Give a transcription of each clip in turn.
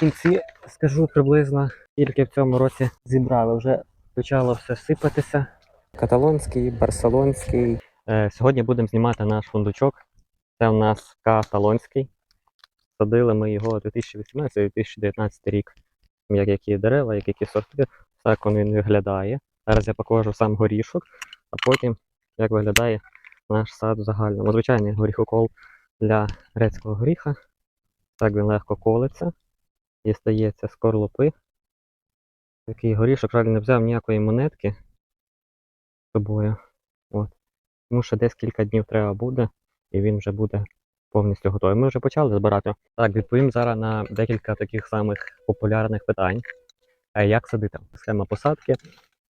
кінці скажу приблизно, скільки в цьому році зібрали. Вже почало все сипатися. Каталонський, барселонський. Е, сьогодні будемо знімати наш фундучок. Це у нас каталонський. Садили ми його 2018-2019 рік. Як які дерева, як які сорти. Так він виглядає. Зараз я покажу сам горішок, а потім як виглядає наш сад в загальному. Звичайний горіхокол для грецького горіха. Так він легко колиться. Дістається з корлопи. Такий горішок, жаль, не взяв ніякої монетки з собою. От. Тому що десь кілька днів треба буде, і він вже буде повністю готовий. Ми вже почали збирати. Так, відповім зараз на декілька таких самих популярних питань. Е, Як садити? Схема посадки,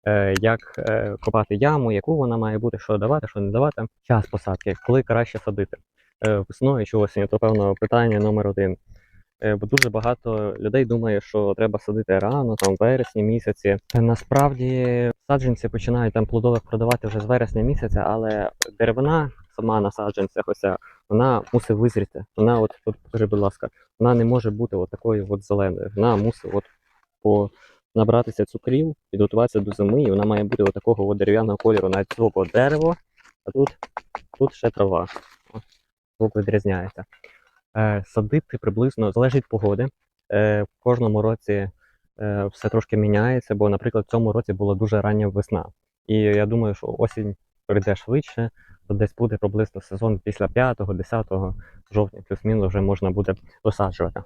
е, як е, копати яму, яку вона має бути, що давати, що не давати. Час посадки, коли краще садити. Весною чи осінню, то певно питання номер один. Е, Бо дуже багато людей думає, що треба садити рано, там в вересні місяці. Насправді саджанці починають там плодових продавати вже з вересня місяця, але деревина сама на саджанцях, ося, вона мусить визріти. Вона, от, от покажи, будь ласка, вона не може бути от такою от зеленою. Вона мусить от по набратися цукрів, підготуватися до зими, і вона має бути от такого от дерев'яного кольору, навіть цього дерево, а тут, тут ще трава. Звук відрізняється. Е, садити приблизно залежить від погоди. Е, в кожному році е, все трошки міняється, бо, наприклад, в цьому році була дуже рання весна. І я думаю, що осінь прийде швидше, то десь буде приблизно сезон після 5-10 жовтня, плюс-мінус вже можна буде висаджувати.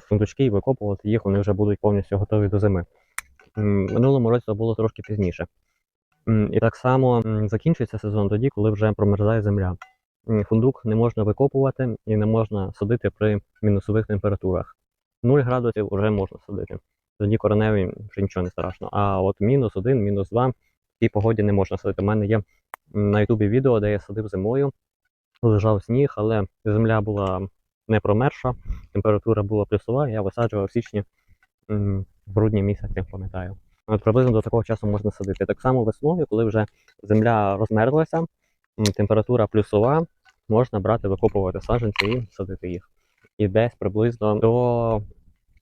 Фундучки і викопувати їх, вони вже будуть повністю готові до зими. Минулому році це було трошки пізніше. І так само закінчується сезон тоді, коли вже промерзає земля. Фундук не можна викопувати і не можна садити при мінусових температурах. 0 градусів вже можна садити. Тоді кореневі вже нічого не страшно. А от мінус 1, мінус 2 в цій погоді не можна садити. У мене є на Ютубі відео, де я садив зимою, лежав сніг, але земля була не промерша, температура була плюсова, я висаджував в січні, в грудні місяці, пам'ятаю. От приблизно до такого часу можна садити. Так само весною, коли вже земля розмерзлася, температура плюсова, можна брати, викопувати саджанці і садити їх. І десь приблизно до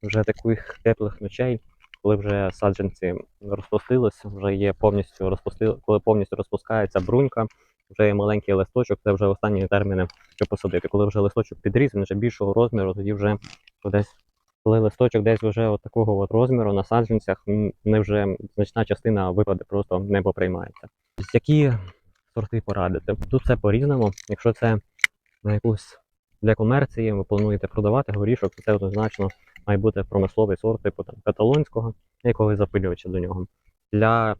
вже таких теплих ночей, коли вже саджанці розпустилися, вже є повністю розпусти... коли повністю розпускається брунька, вже є маленький листочок, це вже останні терміни, щоб посадити. Коли вже листочок підріс, вже більшого розміру, тоді вже десь. Коли листочок десь вже от такого от розміру на саджанцях, не вже значна частина випаде, просто не поприймається. Які сорти порадити? Тут все по-різному. Якщо це на якусь для комерції, ви плануєте продавати горішок, то це однозначно має бути промисловий сорт, типу там каталонського, якогось запилювача до нього. Для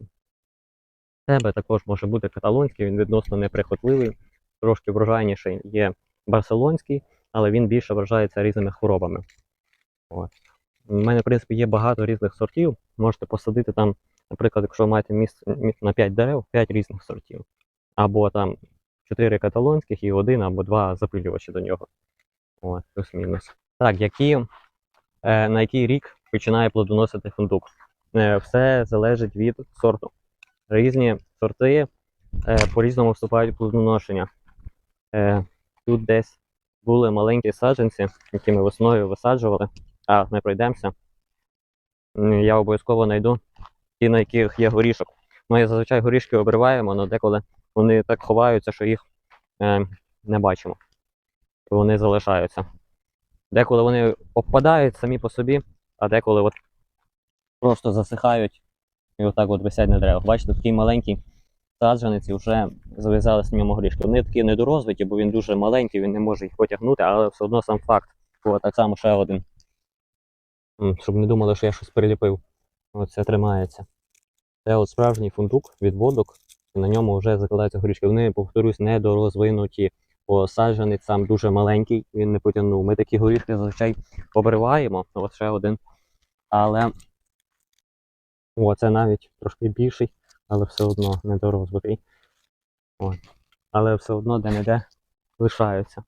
себе також може бути каталонський, він відносно неприхотливий, трошки врожайніший є барселонський, але він більше вражається різними хворобами. От. У мене, в принципі, є багато різних сортів. Можете посадити там, наприклад, якщо ви маєте місце на 5 дерев, 5 різних сортів. Або там 4 каталонських і один або два запилювачі до нього. От, плюс-мінус. Так, які, е, на який рік починає плодоносити фундук? Е, все залежить від сорту. Різні сорти е, по-різному вступають в плодоношення. Е, тут десь були маленькі саджанці, які ми весною висаджували. А, ми пройдемося. Я обов'язково знайду ті, на яких є горішок. Ми зазвичай горішки обриваємо, але деколи вони так ховаються, що їх е, не бачимо. Вони залишаються. Деколи вони обпадають самі по собі, а деколи от просто засихають і отак от висять на деревах. Бачите, такий маленький саджанець і вже зав'язали з ньому горішки. Вони такі недорозвиті, бо він дуже маленький, він не може їх потягнути, але все одно сам факт. О, так само ще один. Щоб не думали, що я щось приліпив. Оце тримається. Це от справжній фундук від водок, на ньому вже закладаються горішки. Вони, повторюсь, недорозвинуті, бо саджанець сам дуже маленький, він не потягнув. Ми такі горішки зазвичай обриваємо. Ось ще один. Але о, це навіть трошки більший, але все одно недорозвитий. От. Але все одно де-не-де лишаються.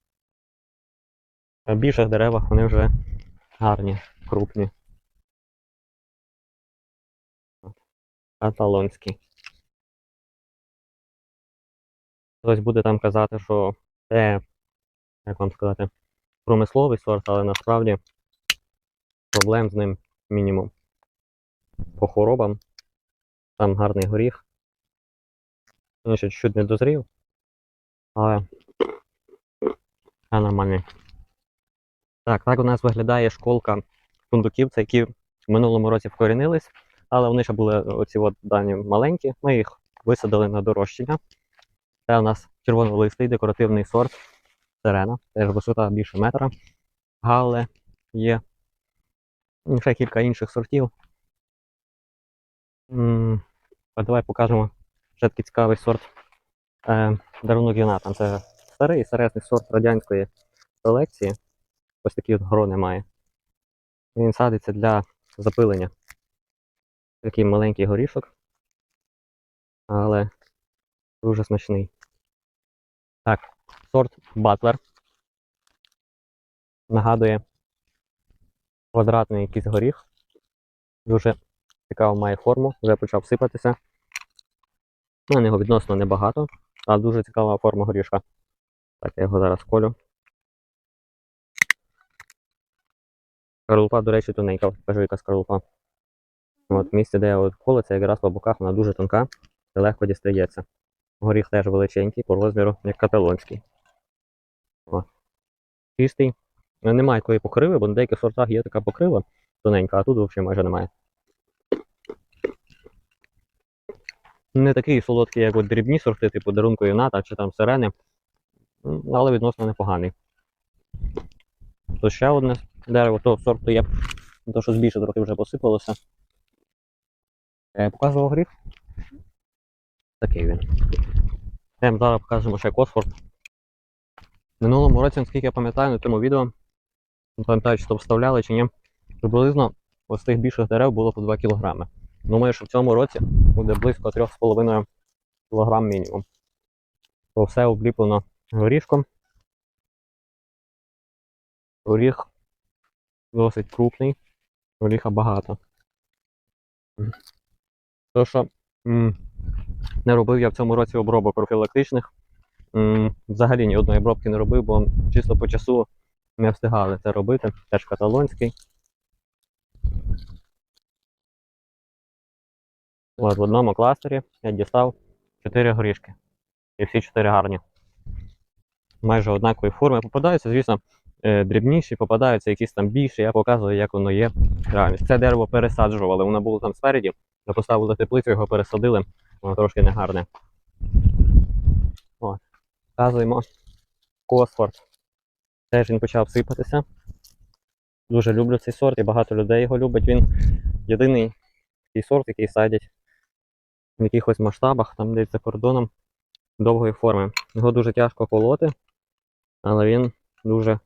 На більших деревах вони вже гарні, крупні. От. Хтось буде там казати, що це, як вам сказати, промисловий сорт, але насправді Проблем з ним мінімум. По хворобам. Там гарний горіх. Він ще чуть не дозрів. Але. Нормальний. Так, так у нас виглядає школка фундуків, це які в минулому році вкорінились, але вони ще були оці от дані маленькі. Ми їх висадили на дорощення. Це у нас червонолистий декоративний сорт сирена. Теж висота більше метра. Гале є. Ще кілька інших сортів. А давай покажемо ще такий цікавий сорт е, дарунок Юнатан. Це старий серйозний сорт радянської колекції. Ось такі от грони має. Він садиться для запилення. Такий маленький горішок. Але дуже смачний. Так, сорт Батлер. Нагадує квадратний якийсь горіх. Дуже цікаво має форму, вже почав сипатися. У мене його відносно небагато, але дуже цікава форма горішка. Так, я його зараз колю. Скорлупа, до речі, тоненька. Покажу, яка скорлупа. От місце, де от колиться, якраз по боках вона дуже тонка і легко дістається. Горіх теж величенький по розміру, як каталонський. О. Чистий. Ну, Немає такої покриви, бо на деяких сортах є така покрива тоненька, а тут взагалі майже немає. Не такий солодкий, як от дрібні сорти, типу дарунку юната чи там сирени, але відносно непоганий. То ще одне дерево, то сорту є, то що збільше трохи вже посипалося. Я показував гріх. Такий він. Йдемо зараз покажемо ще Косфорд. Минулому році, наскільки я пам'ятаю, на цьому відео, не пам'ятаю, чи то вставляли чи ні, приблизно ось тих більших дерев було по 2 кг. Думаю, що в цьому році буде близько 3,5 кг мінімум. То все обліплено горішком. Горіх досить крупний, горіха багато. То, що не робив я в цьому році обробок профілактичних. Взагалі ні одної обробки не робив, бо чисто по часу не встигали це робити. Теж каталонський. От в одному кластері я дістав 4 горішки. І всі 4 гарні. Майже однакової форми попадаються, звісно, е, дрібніші, попадаються якісь там більші. Я показую, як воно є. Реально. Це дерево пересаджували. Воно було там спереді. Ми поставили теплицю, його пересадили. Воно трошки негарне. От. Показуємо Косфорд. Теж він почав сипатися. Дуже люблю цей сорт і багато людей його любить. Він єдиний такий сорт, який садять в якихось масштабах, там десь за кордоном довгої форми. Його дуже тяжко колоти, але він дуже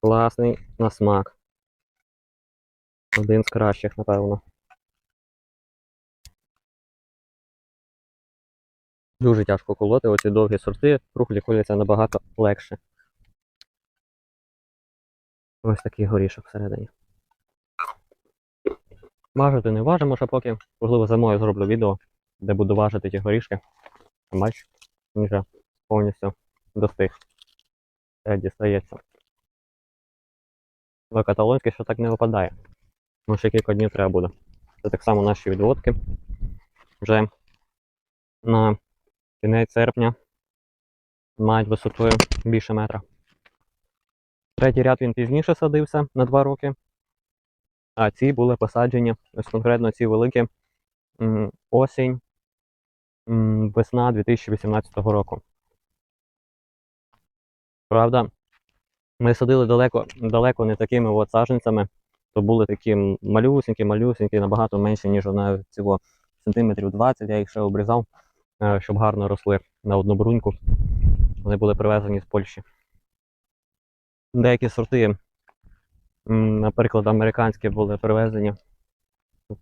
класний на смак. Один з кращих, напевно. Дуже тяжко колоти, оці довгі сорти, рухлі коляться набагато легше. Ось такий горішок всередині. Важити не важимо ще поки. Можливо, зимою зроблю відео, де буду важити ті горішки. Бач, він вже повністю достиг. Це дістається. Але каталонський ще так не випадає. Ну, ще кілька днів треба буде. Це так само наші відводки. Вже на кінець серпня мають висотою більше метра. Третій ряд він пізніше садився на 2 роки. А ці були посаджені, ось конкретно ці великі осінь, весна 2018 року. Правда, ми садили далеко, далеко не такими от саджанцями, то були такі малюсенькі, малюсенькі, набагато менші, ніж на цього сантиметрів 20. Я їх ще обрізав, щоб гарно росли на одну бруньку. Вони були привезені з Польщі. Деякі сорти Наприклад, американські були привезені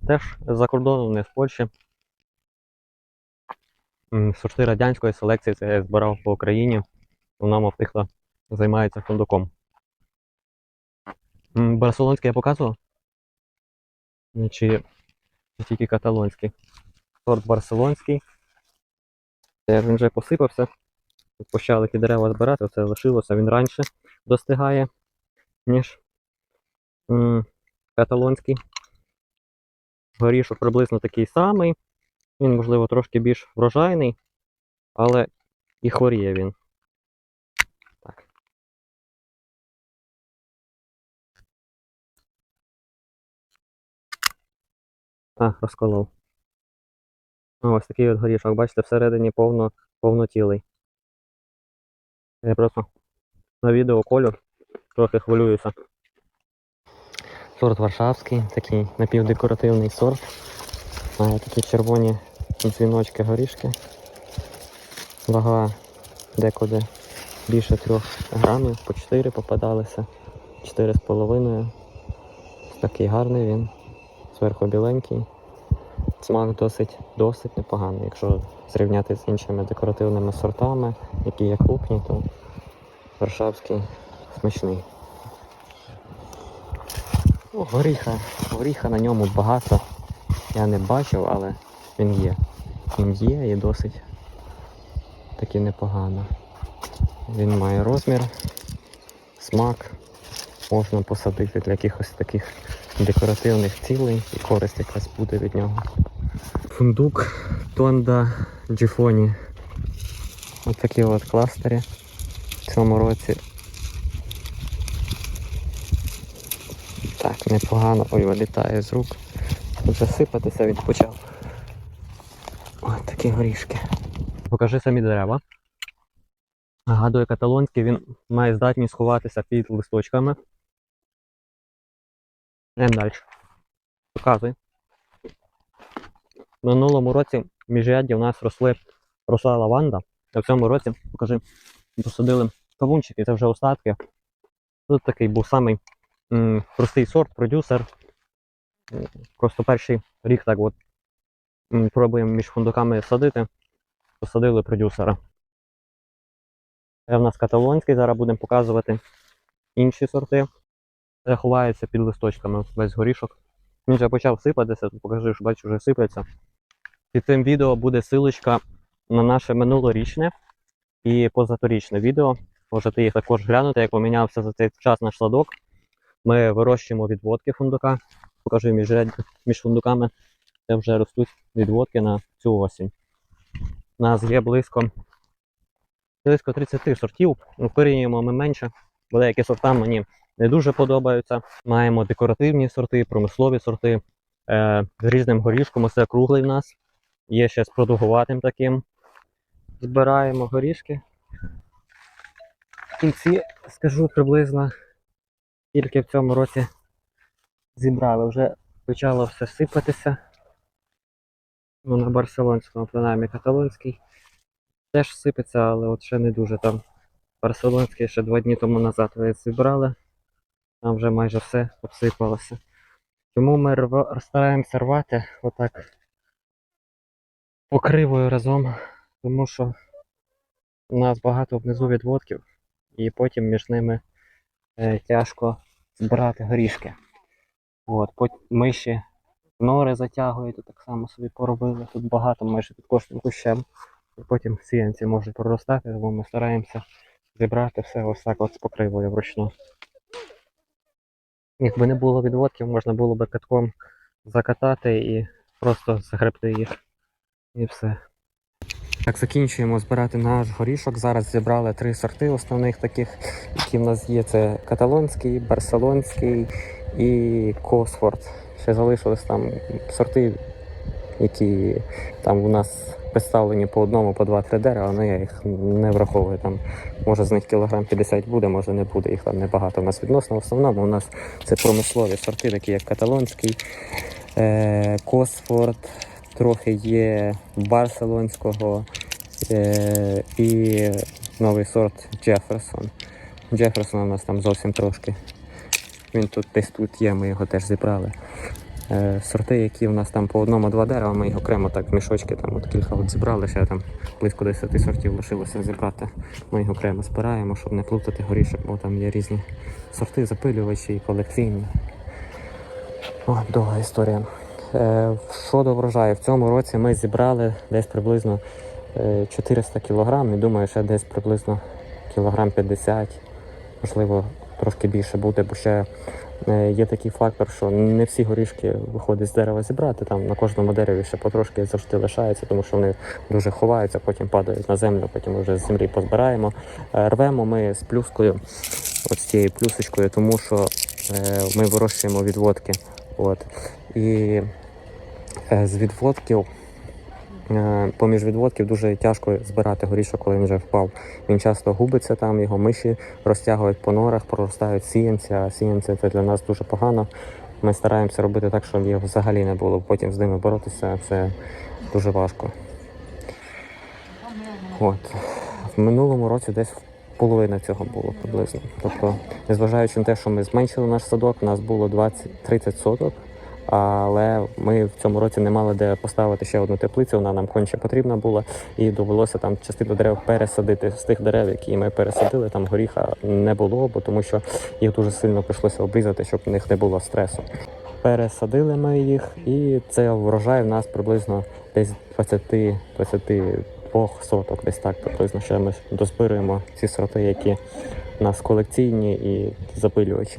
теж з-за кордону, не з Польщі. Сорти радянської селекції це я збирав по Україні. Вона мовтихла займається фундуком. Барселонський я показував? Чи тільки каталонський? Сорт барселонський. Теж він вже посипався. Почали ті дерева збирати, це лишилося, він раніше достигає, ніж каталонський. Горішок приблизно такий самий. Він, можливо, трошки більш врожайний, але і хворіє він. Так. А, розколов. А, ось такий от горішок, бачите, всередині повно, повнотілий. Я просто на відео колю трохи хвилююся. Сорт Варшавський, такий напівдекоративний сорт. Має такі червоні дзвіночки горішки. Вага декуди більше 3 грамів, по 4 попадалися. 4,5. Такий гарний він. Зверху біленький. Смак досить досить непоганий. Якщо зрівняти з іншими декоративними сортами, які є крупні, то Варшавський смачний. Ну, горіха, горіха на ньому багато. Я не бачив, але він є. Він є і досить таки непогано. Він має розмір, смак. Можна посадити для якихось таких декоративних цілей і користь якась буде від нього. Фундук Тонда Джифоні. Ось такі от кластери в цьому році. Так, непогано. Ой, вилітає з рук. Тут засипатися він почав. Ось такі горішки. Покажи самі дерева. Нагадує каталонський, він має здатність сховатися під листочками. Йдемо далі. Показуй. В минулому році в міжрядді у нас росли, росла лаванда, а в цьому році, покажи, посадили кавунчики, це вже остатки. Тут такий був самий м, простий сорт, продюсер. Просто перший рік так от м, пробуємо між фундуками садити. Посадили продюсера. Це в нас каталонський, зараз будемо показувати інші сорти. Це ховається під листочками весь горішок. Він вже почав сипатися, тут покажи, що бачу, вже сипеться. Під цим відео буде силочка на наше минулорічне і позаторічне відео. Можете їх також глянути, як помінявся за цей час наш садок. Ми вирощуємо відводки фундука. Покажу між, між фундуками. Це вже ростуть відводки на цю осінь. У нас є близько, близько 30 сортів. Ну, Вкорінюємо ми менше, бо деякі сорта мені не дуже подобаються. Маємо декоративні сорти, промислові сорти е, з різним горішком. Це круглий в нас. Є ще з продугуватим таким. Збираємо горішки. В кінці скажу приблизно, скільки в цьому році зібрали. Вже почало все сипатися. Ну, на барселонському, принаймні каталонський. Теж сипеться, але от ще не дуже там. Барселонський ще два дні тому назад ви зібрали. Там вже майже все обсипалося. Тому ми рва- стараємося рвати отак покривою разом, тому що у нас багато внизу відводків, і потім між ними е, тяжко збирати горішки. От, миші нори затягують, так само собі поробили. Тут багато майже під кожним кущем. Потім сіянці можуть проростати, тому ми стараємося зібрати все ось так от з покривою вручну. Якби не було відводків, можна було би катком закатати і просто загребти їх. І все. Так, закінчуємо збирати наш горішок. Зараз зібрали три сорти основних таких, які в нас є. Це каталонський, барселонський і Косфорд. Ще залишились там сорти, які там у нас представлені по одному, по два-три дерева, але я їх не враховую. Там може з них кілограм 50 буде, може не буде. Їх там небагато у нас відносно. В основному у нас це промислові сорти, такі як каталонський, е, Косфорд, трохи є барселонського е, і новий сорт Джеферсон. Джеферсон у нас там зовсім трошки. Він тут десь тут є, ми його теж зібрали. Е, сорти, які в нас там по одному-два дерева, ми їх окремо так в мішочки там от кілька от зібрали, ще там близько 10 сортів лишилося зібрати. Ми їх окремо збираємо, щоб не плутати горішок, бо там є різні сорти, запилювачі, колекційні. О, довга історія. Е, щодо врожаю, в цьому році ми зібрали десь приблизно е, 400 кг і думаю, ще десь приблизно кілограм 50, можливо, трошки більше буде, бо ще е, є такий фактор, що не всі горішки виходить з дерева зібрати. Там на кожному дереві ще потрошки завжди лишається, тому що вони дуже ховаються, потім падають на землю, потім вже з землі позбираємо. Е, Рвемо ми з плюскою, з цією плюсочкою, тому що е, ми вирощуємо відводки. От. І е, з відводків. е, Поміж відводків дуже тяжко збирати горішок, коли він вже впав. Він часто губиться там, його миші розтягують по норах, проростають сіянця. А сіянці це для нас дуже погано. Ми стараємося робити так, щоб його взагалі не було. Потім з ними боротися це дуже важко. От. В минулому році десь половина цього було приблизно. Тобто, незважаючи на те, що ми зменшили наш садок, у нас було 20-30 соток. Але ми в цьому році не мали де поставити ще одну теплицю, вона нам конче потрібна була, і довелося там частину дерев пересадити з тих дерев, які ми пересадили. Там горіха не було, бо тому що їх дуже сильно прийшлося обрізати, щоб в них не було стресу. Пересадили ми їх, і це врожай в нас приблизно десь 20-22 соток, десь так приблизно. Ще ми дозбируємо ці сорти, які у нас колекційні і запилювачі.